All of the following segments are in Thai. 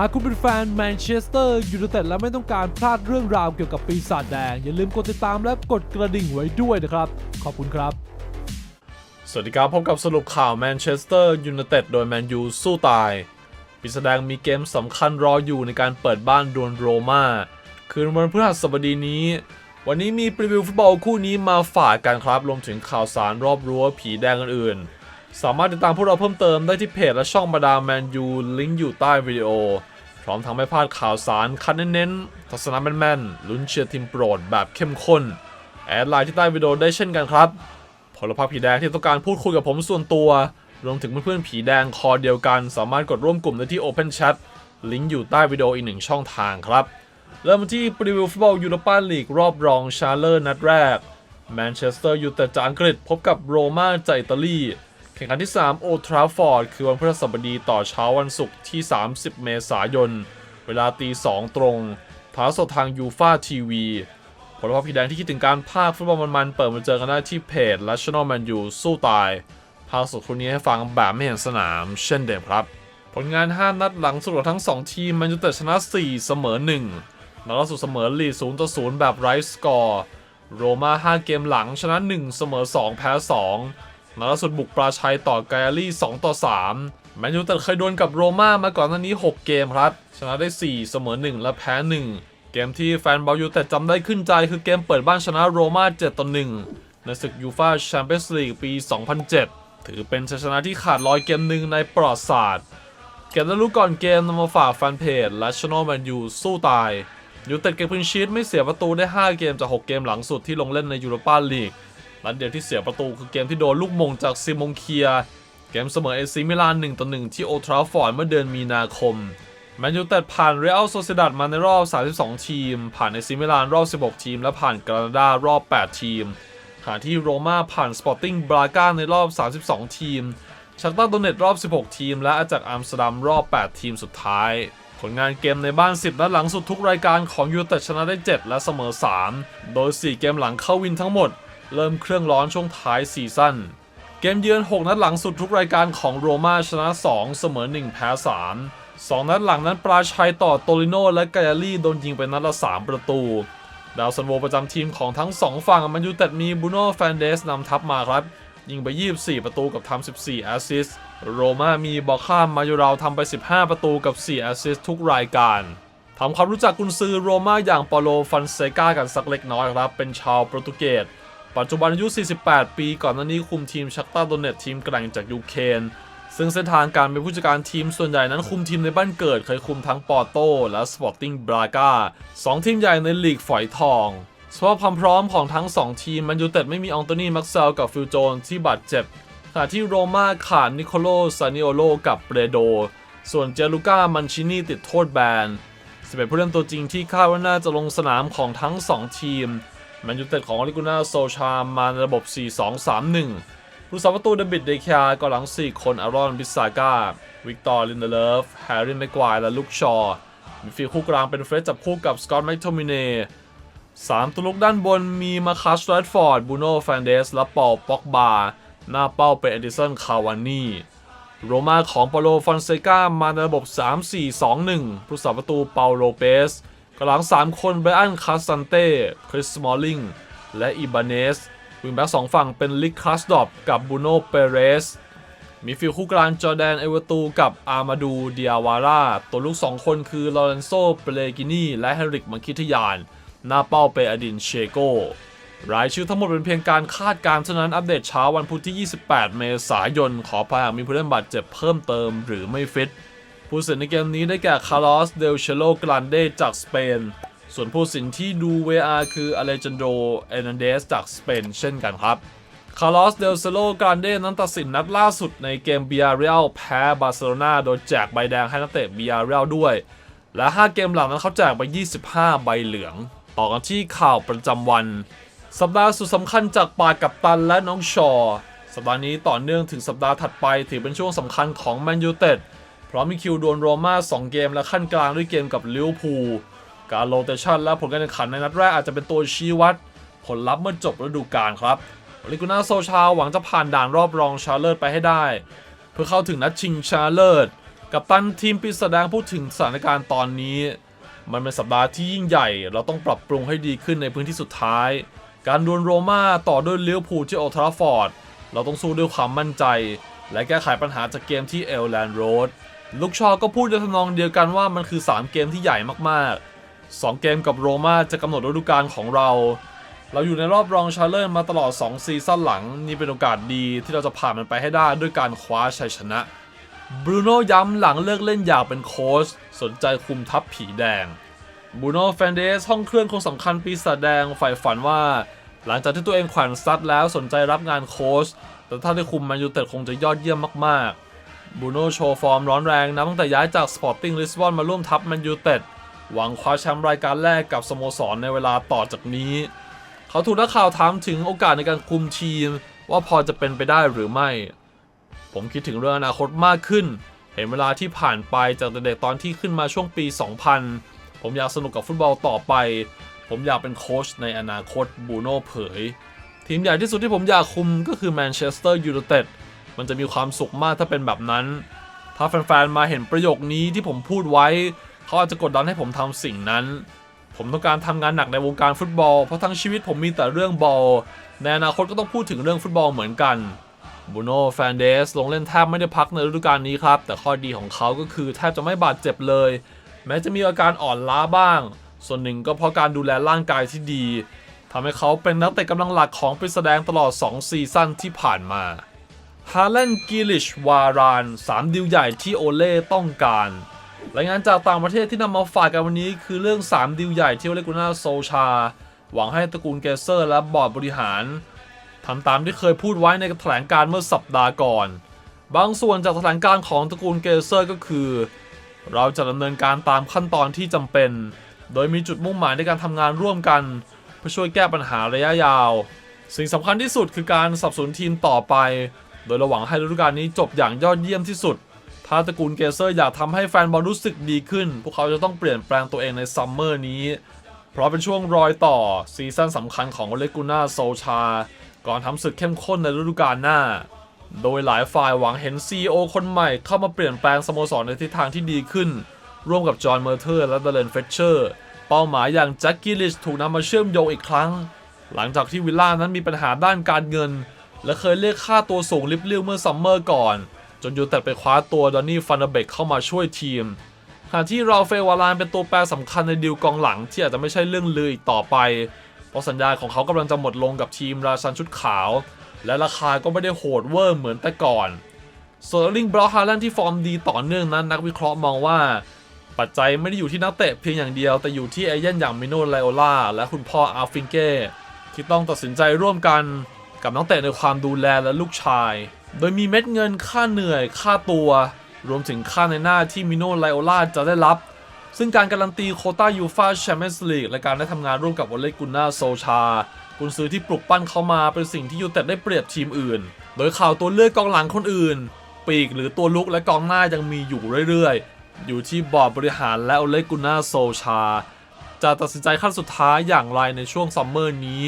หากคุณเป็นแฟนแมนเชสเตอร์ยูไนเต็ดและไม่ต้องการพลาดเรื่องราวเกี่ยวกับปีศาจแดง อย่าลืมกดติดตามและกดกระดิ่งไว้ด้วยนะครับ ขอบคุณครับ สวัสดีครับพบกับสรุปข่าวแมนเชสเตอร์ยูไนเต็ดโดยแมนยูสู้ตายปีศาจแดงมีเกมสำคัญรออยู่ในการเปิดบ้านดวลโรมาคืนวันพฤหัสบดีนี้ วันนี้มีรีวิวฟุตบอลคู่นี้มาฝากกันครับรวมถึงข่าวสารรอบรั้วผีแดงอื่นๆ สามารถติดตามพวกเราเพิ่มเติมได้ที่เพจและช่องบรรดาแมนยูลิงก์อยู่ใต้วิดีโอ พร้อมทั้งไม่พลาดข่าวสารคัดเน้นๆ ทัศนะแม่นๆ ลุ้นเชียร์ทีมโปรดแบบเข้มข้น แอดไลน์ที่ใต้วิดีโอได้เช่นกันครับพลพรรคผีแดงที่ต้องการพูดคุยกับผมส่วนตัว รวมถึงเพื่อนๆผีแดงคอเดียวกัน สามารถกดร่วมกลุ่มได้ที่ Open Chat ลิงก์อยู่ใต้วิดีโออีกหนึ่งช่องทางครับ เริ่มที่ปรีวิวฟุตบอลยูโรปาลีกรอบรองชาเลอร์นัดแรกแมนเชสเตอร์ยูไนเต็ดจากอังกฤษพบกับโรม่าจากอิตาลี แข่งขันที่ 3 โอทราฟอร์ด คือวันพฤหัสบดีต่อเช้าวันศุกร์ที่ 30 เมษายน เวลาตี 2 ตรงถ่ายทอดสดทางยูฟาทีวีผลภาพรผีแดงที่คิดถึงการพากย์ฟุตบอลมันๆเปิดมาเจอกันได้ที่เพจ National Man U สู้ตายพากย์สดคนนี้ให้ฟังแบบไม่เห็นสนาม เช่นเดิมครับ ผลงาน 5 นัดหลังสุดทั้ง 2 ทีมแมนยูเต็ดชนะ 4 เสมอ1นัดล่าสุดเสมอลี0ต่อ0แบบไร้สกอร์ โรม่า5 เกมหลังชนะ 1 เสมอ 2 แพ้ 2 นัดล่าสุดบุกปราชัยต่อไกอารี่2ต่อ3แมนยูเต็ดเคยดวลกับโรม่ามาก่อนหน้านี้ 6 เกมครับ ชนะได้ 4 เสมอ 1 และแพ้ 1 เกมที่แฟนบอลยูแต่จำได้ขึ้นใจคือเกมเปิดบ้านชนะโรม่า7ต่อ1ในศึกยูฟาแชมเปี้ยนส์ลีกปี 2007 ถือเป็นชัยชนะที่ขาดลอยเกมหนึ่งในประวัติศาสตร์เก็บแล้วรู้ก่อนเกมนำมาฝากแฟนเพจและช anel แมนยูสู้ตายยูเต็ดเก็บพื้นชีตไม่เสียประตูได้ 5 เกมจาก 6 เกมหลังสุดที่ลงเล่นในยูโรปาลีก นัดเดียวที่เสียประตูคือเกมที่โดนลูกมงจากซิมงเคีย เกมเสมอเอซีมิลาน1ต่อ1ที่โอทราฟอร์ดเมื่อเดือนมีนาคมแมนยูเต็ดผ่านเรอัลโซเซดัดมาในรอบ 32 ทีม ผ่านเอซีมิลานรอบ 16 ทีม และผ่านกรานาดารอบ 8 ทีมขณะที่โรม่าผ่านสปอร์ติ้งบราก้าในรอบ 32 ทีมชักตาโดเนตรอบ 16 ทีม และอาจากอัมสเตอร์ดัมรอบ 8 ทีมสุดท้าย ผลงานเกมในบ้าน 10 นัดหลังสุดทุกรายการของยูเต็ดชนะได้ 7 และเสมอ 3 โดย 4 เกมหลังเข้าวินทั้งหมด เริ่มเครื่องร้อนช่วงท้ายซีซั่น เกมเยือน 6 นัดหลังสุดทุกรายการของโรม่าชนะ 2 เสมอ 1 แพ้ 3 2 นัดหลังนั้นปราชัยต่อโตลิโนและกายาลี่โดนยิงไปนัดละ 3 ประตู ดาวซันโวประจำทีมของทั้ง 2 ฝั่งมันยูเต็ดมีบูโน่แฟนเดสนำทัพมาครับ ยิงไป 24 ประตูกับทำ14 แอสซิสต์โรม่ามีบอคข้ามมายูราวทำไป 15 ประตูกับ 4 แอสซิสต์ทุกรายการทำความรู้จักกุนซือโรม่าอย่างปาโลฟันเซกากันสักเล็กน้อยครับ เป็นชาวโปรตุเกส ปัจจุบันอายุ 48 ปี ก่อนหน้านี้คุมทีมชักตาโดเนตทีมแกร่งจากยูเครนซึ่งเส้นทางการเป็นผู้จัดการทีมส่วนใหญ่นั้นคุมทีมในบ้านเกิด เคยคุมทั้งปอร์โตและสปอร์ติ้งบรากาสองทีมใหญ่ในลีกฝอยทองสภาพความพร้อมของทั้ง 2 ทีมแมันยูเต็ดไม่มีอองโตนีมักเซลกับฟิลโจนที่บาดเจ็บขณะที่โรม่าขาดนิโคโลซานิโอโลกับเบรโด ส่วนเจลูก้ามันชินีติดโทษแบน11ผู้เล่นตัวจริงที่คาดว่าน่าจะลงสนามของทั้ง 2 ทีม แมนยูเต็ดของอลิกุน่าโซชามาในระบบ 4-2-3-1 ผู้สาประตูเดบิดเดคาก็หลัง 4 คนอารอนบิสซาก้า วิกตอร์ลินเดเลฟ แฮร์รี่แม็กควายและลุคชอร์มีฟิลคู่กลางเป็นเฟรดจับคู่กับสกอตต์แมคโทมิเน่สามตัวลุกด้านบนมีมาคัสแรดฟอร์ดบูโน่แฟนเดส และปอลป็อกบา หน้าเป้าเป็นเอดิสันคาวานีโรมาของเปาโลฟอนเซกามาในระบบ 3-4-2-1 ผู้สาประตูเปาโลเปส กลาง3 คนไบรอันคาสซันเต้ คริสมอลลิง และอีบานเนสวิงแบ็กสองฝั่งเป็นลิคคาสดอบกับบูโนเปเรส มีฟิลคู่กลางจอแดนเอเวอร์ตูกับอามาดูเดียวาร่า ตัวลูก 2 คนคือลอเรนโซเปเลกินีและเฮริกมังคิทยาน หน้าเป้าเป็นอดินเชโก รายชื่อทั้งหมดเป็นเพียงการคาดการณ์เท่านั้นอัปเดตเช้าวันพุธที่ 28 เมษายน ขอพายามีผู้เล่นบาดเจ็บเพิ่มเติมหรือไม่ฟิต ผู้สินในเกมนี้ได้แก่คาร์ลอสเดลเชโลกรันเดจากสเปน ส่วนผู้สินที่ดู VR คืออเลจันโดเอนันเดสจากสเปนเช่นกันครับคาร์ลอสเดลเซโลกรันเดนั้นตัดสินนัดล่าสุดในเกมเบียเรียลแพ้บาร์เซโลนาโดยแจกใบแดงให้นักเตะเบียเรียลด้วย และ 5 เกมหลังนั้นเขาแจกไป 25 ใบเหลือง ต่อกันที่ข่าวประจำวัน สัปดาห์สุดสำคัญจากปากกับตันและน้องชอ สัปดาห์นี้ต่อเนื่องถึงสัปดาห์ถัดไปถือเป็นช่วงสำคัญของแมนยูเต็ด พราะมีคิวดวลโรม่า2เกมและขั้นกลางด้วยเกมกับลิเวอร์พูลการโรเตชันและผลการแข่งขันในนัดแรกอาจจะเป็นตัวชี้วัด ผลลัพธ์เมื่อจบฤดูกาลครับลิกุน่าโซชาหวังจะผ่านด่านรอบรองชาเลอร์ไปให้ได้ เพื่อเข้าถึงนัดชิงชาเลอร์กับตันทีมปีศาจแดงพูดถึงสถานการณ์ตอนนี้ มันเป็นสัปดาห์ที่ยิ่งใหญ่ เราต้องปรับปรุงให้ดีขึ้นในพื้นที่สุดท้าย การดวลโรม่าต่อด้วยเลี้ยวพูลที่โอลทราฟอร์ด เราต้องสู้ด้วยความมั่นใจ และแก้ไขปัญหาจากเกมที่เอลแลนด์โรด ลูกชอก็พูดในทำนองเดียวกันว่ามันคือ 3 เกมที่ใหญ่มากๆ 2 เกมกับโรม่าจะกำหนดฤดูกาลของเรา เราอยู่ในรอบรองชาเลนจ์มาตลอด 2 ซีซั่นหลัง นี่เป็นโอกาสดีที่เราจะผ่านมันไปให้ได้ด้วยการคว้าชัยชนะบรูโน่ย้ำหลังเลิกเล่นอยากเป็นโค้ชสนใจคุมทัพผีแดงบรูโน่แฟนเดสห้องเครื่องคนสำคัญปีศาจแดงฝ่ายฝันว่า หลังจากที่ตัวเองขวนซัดแล้วสนใจรับงานโค้ชแต่ถ้าได้คุมแมนยูเต็ดคงจะยอดเยี่ยมมากๆ บูโน่โชว์ฟอร์มร้อนแรงนะตั้งแต่ย้ายจากสปอร์ติ้งลิสบอนมาร่วมทัพแมนยูเต็ดหวังคว้าแชมป์รายการแรกกับสโมสรในเวลาต่อจากนี้ เขาถูกนักข่าวถามถึงโอกาสในการคุมทีม ว่าพอจะเป็นไปได้หรือไม่ ผมคิดถึงเรื่องอนาคตมากขึ้น เห็นเวลาที่ผ่านไปจากเด็กๆตอนที่ขึ้นมาช่วงปี 2000 ผมอยากสนุกกับฟุตบอลต่อไป ผมอยากเป็นโค้ชในอนาคตบูโน่เผย ทีมใหญ่ที่สุดที่ผมอยากคุมก็คือแมนเชสเตอร์ยูไนเต็ด มันจะมีความสุขมากถ้าเป็นแบบนั้น ถ้าแฟนๆมาเห็นประโยคนี้ที่ผมพูดไว้ เขาอาจจะกดดันให้ผมทำสิ่งนั้น ผมต้องการทำงานหนักในวงการฟุตบอล เพราะทั้งชีวิตผมมีแต่เรื่องบอล ในอนาคตก็ต้องพูดถึงเรื่องฟุตบอลเหมือนกันบูโน่แฟนเดสลงเล่นแทบไม่ได้พักในฤดูกาลนี้ครับ แต่ข้อดีของเขาก็คือแทบจะไม่บาดเจ็บเลย แม้จะมีอาการอ่อนล้าบ้าง ส่วนหนึ่งก็เพราะการดูแลร่างกายที่ดีทำให้เขาเป็นนักเตะกำลังหลักของปริแสดงตลอด 2 ซีซั่นที่ผ่านมา ฮาเลนกิลิชวาราน 3 ดิวใหญ่ที่โอเล่ต้องการ รายงานจากต่างประเทศที่นำมาฝากกันวันนี้คือเรื่อง 3 ดิวใหญ่ที่โอเลกุน่าโซชา หวังให้ตระกูลเกเซอร์และบอร์ดบริหารทำตามที่เคยพูดไว้ในแถลงการเมื่อสัปดาห์ก่อน บางส่วนจากแถลงการของตระกูลเกเซอร์ก็คือ เราจะดำเนินการตามขั้นตอนที่จำเป็น โดยมีจุดมุ่งหมายในการทำงานร่วมกัน เพื่อช่วยแก้ปัญหาระยะยาว สิ่งสำคัญที่สุดคือการสนับสนุนทีมต่อไป โดยราหวังให้ฤดูกาลนี้จบอย่างยอดเยี่ยมที่สุด ถ้าตระกูลเกเซอร์อยากทำให้แฟนบอลรู้สึกดีขึ้น พวกเขาจะต้องเปลี่ยนแปลงตัวเองในซัมเมอร์นี้ เพราะเป็นช่วงรอยต่อซีซั่นสำคัญของเลกูน่าโซชา ก่อนทำศึกเข้มข้นในฤดูกาลหน้า โดยหลายฝ่ายหวังเห็น CEO คนใหม่เข้ามาเปลี่ยนแปลงสโมสรในทิศทางที่ดีขึ้น ร่วมกับจอห์นเมอร์เทอร์และเดเลนเฟเชอร์เป้าหมายอย่างแจ็คกิลิชถูกนำมาเชื่อมโยงอีกครั้ง หลังจากที่วิลล่านั้นมีปัญหาด้านการเงิน และเคยเรียกค่าตัวสูงลิบเลี่ยวเมื่อซัมเมอร์ก่อน จนยูแต่ไปคว้าตัวดอนนี่ฟันเดเบกเข้ามาช่วยทีมขณะที่ราเฟลวารานเป็นตัวแปรสำคัญในดีลกองหลังที่อาจจะไม่ใช่เรื่องลืออีกต่อไป เพราะสัญญาของเขากำลังจะหมดลงกับทีมราชันชุดขาว และราคาก็ไม่ได้โหดเวอร์เหมือนแต่ก่อนส่วนลิงบรอฮาแลนที่ฟอร์มดีต่อเนื่องนั้นนักวิเคราะห์มองว่า ปัจจัยไม่ได้อยู่ที่นักเตะเพียงอย่างเดียว แต่อยู่ที่เอเย่นอย่างมิโนไลโอลาและคุณพ่ออาฟิงเก้ที่ต้องตัดสินใจร่วมกัน กับนักเตะในความดูแลและลูกชาย โดยมีเม็ดเงินค่าเหนื่อยค่าตัว รวมถึงค่าในหน้าที่มิโนไลโอลาจะได้รับ ซึ่งการการันตีโคต้ายูฟาแชมเปี้ยนส์ลีกและการได้ทำงานร่วมกับวอลเลกุน่าโซชากุนซือที่ปลุกปั้นเขามาเป็นสิ่งที่ยูเต็ดได้เปรียบทีมอื่น โดยข่าวตัวเลือกกองหลังคนอื่น ปีกหรือตัวลุกและกองหน้ายังมีอยู่เรื่อยๆ อยู่ที่บอร์ดบริหารและโอเลกุน่าโซชา จะตัดสินใจขั้นสุดท้ายอย่างไรในช่วงซัมเมอร์นี้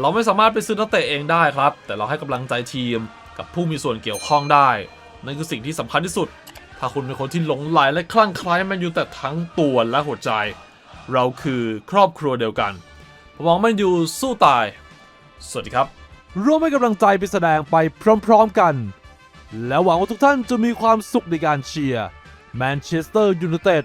เราไม่สามารถไปซื้อนักเตะเองได้ครับ แต่เราให้กำลังใจทีมกับผู้มีส่วนเกี่ยวข้องได้ นั่นคือสิ่งที่สำคัญที่สุด ถ้าคุณเป็นคนที่หลงไหลและคลั่งไคล้แมนยูแต่ทั้งตัวและหัวใจ เราคือครอบครัวเดียวกันผมมองแมนยูสู้ตาย สวัสดีครับ ร่วมให้กำลังใจไปแสดงไปพร้อมๆกัน แล้วหวังว่าทุกท่านจะมีความสุขในการเชียร์แมนเชสเตอร์ยูไนเต็ด